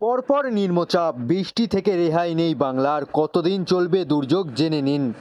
পরপর নিম্নচাপ, বৃষ্টি থেকে রেহাই নেই বাংলার। কতদিন চলবে দুর্যোগ? জেনে নিন।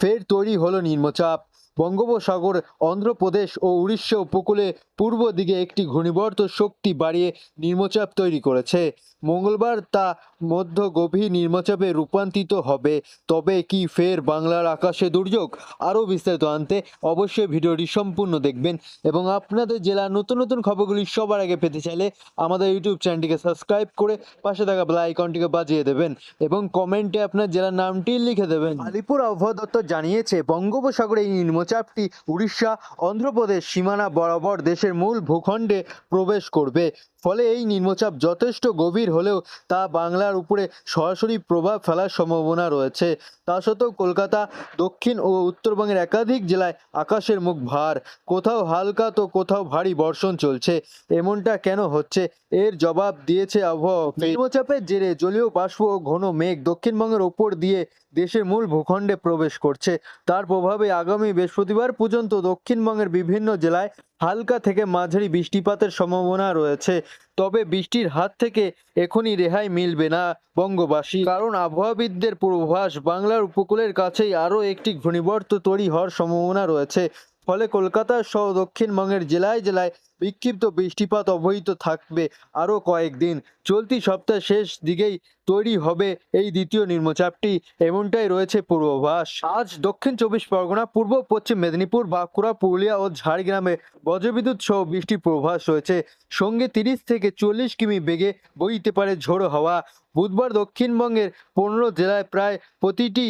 ফের তৈরি হলো নিম্নচাপ। বঙ্গোপসাগর, অন্ধ্রপ্রদেশ ও উড়িষ্যা উপকূলে পূর্ব দিকে একটি ঘূর্ণিবর্ত শক্তি বাড়িয়ে নিম্নচাপ তৈরি করেছে। মঙ্গলবার তা মধ্য গভীর নিম্নচাপে রূপান্তরিত হবে। তবে কি ফের বাংলার আকাশে দুর্যোগ? আরও বিস্তারিত আনতে অবশ্যই ভিডিওটি সম্পূর্ণ দেখবেন এবং আপনাদের জেলার নতুন নতুন খবরগুলি সবার আগে পেতে চাইলে আমাদের ইউটিউব চ্যানেলটিকে সাবস্ক্রাইব করে পাশে থাকা বেল আইকনটিকে বাজিয়ে দেবেন এবং কমেন্টে আপনার জেলার নামটি লিখে দেবেন। আলিপুর আবহাওয়া দপ্তর জানিয়েছে, বঙ্গোপসাগরে এই নিম্নচাপটি উড়িষ্যা অন্ধ্রপ্রদেশ সীমানা বরাবর দেশের মূল ভূখণ্ডে প্রবেশ করবে। ফলে এই নিম্নচাপ যথেষ্ট গভীর হলেও তা বাংলার উপরে সরাসরি প্রভাব ফেলার সম্ভাবনা রয়েছে। তা সত্ত্বেও কলকাতা, দক্ষিণ ও উত্তরবঙ্গের একাধিক জেলায় আকাশের মুখ ভার, কোথাও হালকা তো কোথাও ভারী বর্ষণ চলছে। এমনটা কেন হচ্ছে? এর জবাব দিয়েছে আবহাওয়া। নিম্নচাপের জেরে জলীয় বাষ্প ও ঘন মেঘ দক্ষিণবঙ্গের ওপর দিয়ে দেশের মূল ভূখণ্ডে প্রবেশ করছে। তার প্রভাবে আগামী বৃহস্পতিবার পর্যন্ত দক্ষিণবঙ্গের বিভিন্ন জেলায় হালকা থেকে মাঝারি বৃষ্টিপাতের সম্ভাবনা রয়েছে, তবে বৃষ্টির হাত থেকে এখনই রেহাই মিলবে না বঙ্গবাসী। কারণ আবহাওয়াবিদদের পূর্বাভাস, বাংলার উপকূলের কাছেই আরও একটি ঘূর্ণিবর্ত তৈরি হওয়ার সম্ভাবনা রয়েছে। ফলে কলকাতা সহ দক্ষিণবঙ্গের জেলায় জেলায় বিক্ষিপ্ত বৃষ্টিপাত অব্যাহত থাকবে আরও কয়েকদিন। চলতি সপ্তাহ শেষ দিকেই তৈরি হবে এই দ্বিতীয় নিম্নচাপটি। এমনটাই রয়েছে পূর্বাভাস। আজ দক্ষিণ চব্বিশ পরগনা, পূর্ব পশ্চিম মেদিনীপুর, বাঁকুড়া, পুরুলিয়া ও ঝাড়গ্রামে বজ্রবিদ্যুৎ সহ বৃষ্টির পূর্বাভাস রয়েছে। সঙ্গে তিরিশ থেকে চল্লিশ কিমি বেগে বইতে পারে ঝোড়ো হাওয়া। বুধবার দক্ষিণবঙ্গের পনেরো জেলায় প্রায় প্রতিটি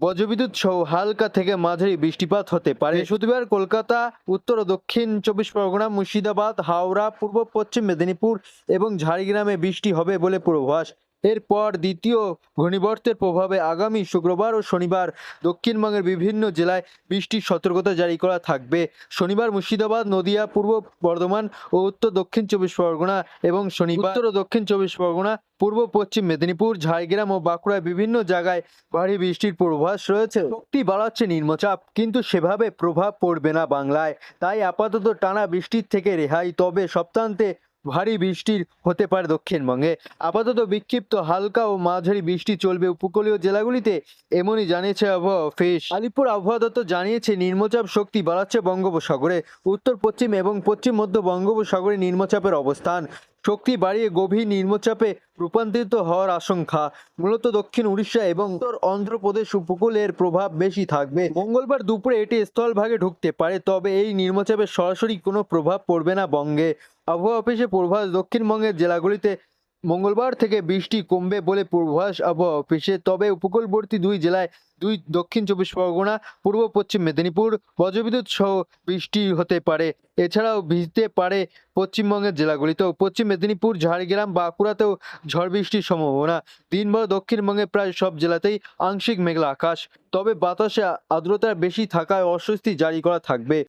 বজ্রবিদ্যুৎ সহ হালকা থেকে মাঝারি বৃষ্টিপাত হতে পারে। বৃহস্পতিবার কলকাতা উত্তর ও দক্ষিণ চব্বিশ পরগনা মুর্শিদাবাদ হাওড়া পূর্ব পশ্চিম মেদিনীপুর এবং ঝাড়গ্রামে বৃষ্টি হবে বলে পূর্বাভাস। এরপর দ্বিতীয় ঘূর্ণিবর্তের প্রভাবে আগামী শুক্রবার ও শনিবার দক্ষিণবঙ্গের বিভিন্ন জেলায় বৃষ্টির সতর্কতা জারি করা থাকবে। শনিবার মুর্শিদাবাদ, নদিয়া, পূর্ব বর্ধমান ও উত্তর দক্ষিণ চব্বিশ পরগনা এবং শনিবার উত্তর ও দক্ষিণ চব্বিশ পরগনা, পূর্ব পশ্চিম মেদিনীপুর, ঝাড়গ্রাম ও বাঁকুড়ায় বিভিন্ন জায়গায় ভারী বৃষ্টির পূর্বাভাস রয়েছে। শক্তি বাড়াচ্ছে নিম্নচাপ, কিন্তু সেভাবে প্রভাব পড়বে না বাংলায়। তাই আপাতত টানা বৃষ্টির থেকে রেহাই, তবে সপ্তাহান্তে ভারী বৃষ্টির হতে পারে দক্ষিণবঙ্গে। আপাতত বিক্ষিপ্ত হালকা ও মাঝারি বৃষ্টি চলবে উপকূলীয় জেলাগুলিতে, এমনই জানিয়েছে আবহাওয়া অফিস। আলিপুর আবহাওয়া দপ্তর জানিয়েছে, নিম্নচাপ শক্তি বাড়াচ্ছে বঙ্গোপসাগরে। উত্তর, পশ্চিম এবং পশ্চিম মধ্য বঙ্গোপসাগরে নিম্নচাপের অবস্থান। শক্তি বাড়িয়ে গভীর নিম্নচাপে রূপান্তরিত হওয়ার আশঙ্কা। মূলত দক্ষিণ উড়িষ্যা এবং উত্তর অন্ধ্রপ্রদেশ উপকূলের প্রভাব বেশি থাকবে। মঙ্গলবার দুপুরে এটি স্থলভাগে ঢুকতে পারে, তবে এই নিম্নচাপের সরাসরি কোনো প্রভাব পড়বে না বঙ্গে। আবহাওয়া অফিসে পূর্বাভাস দক্ষিণবঙ্গের জেলাগুলিতে মঙ্গলবার থেকে বৃষ্টি কমবে বলে পূর্বাভাস আবহাওয়া অফিসে, তবে উপকূলবর্তী দুই জেলায় দুই দক্ষিণ চব্বিশ পরগনা, পূর্ব পশ্চিম মেদিনীপুর, বজ্রবিদ্যুৎ সহ বৃষ্টি হতে পারে। এছাড়াও ভিজতে পারে পশ্চিমবঙ্গের জেলাগুলিতেও। পশ্চিম মেদিনীপুর, ঝাড়গ্রাম, বাঁকুড়াতেও ঝড় বৃষ্টির সম্ভাবনা। দিনভর দক্ষিণবঙ্গে প্রায় সব জেলাতেই আংশিক মেঘলা আকাশ। তবে বাতাসে আর্দ্রতা বেশি থাকায় অস্বস্তি জারি করা থাকবে।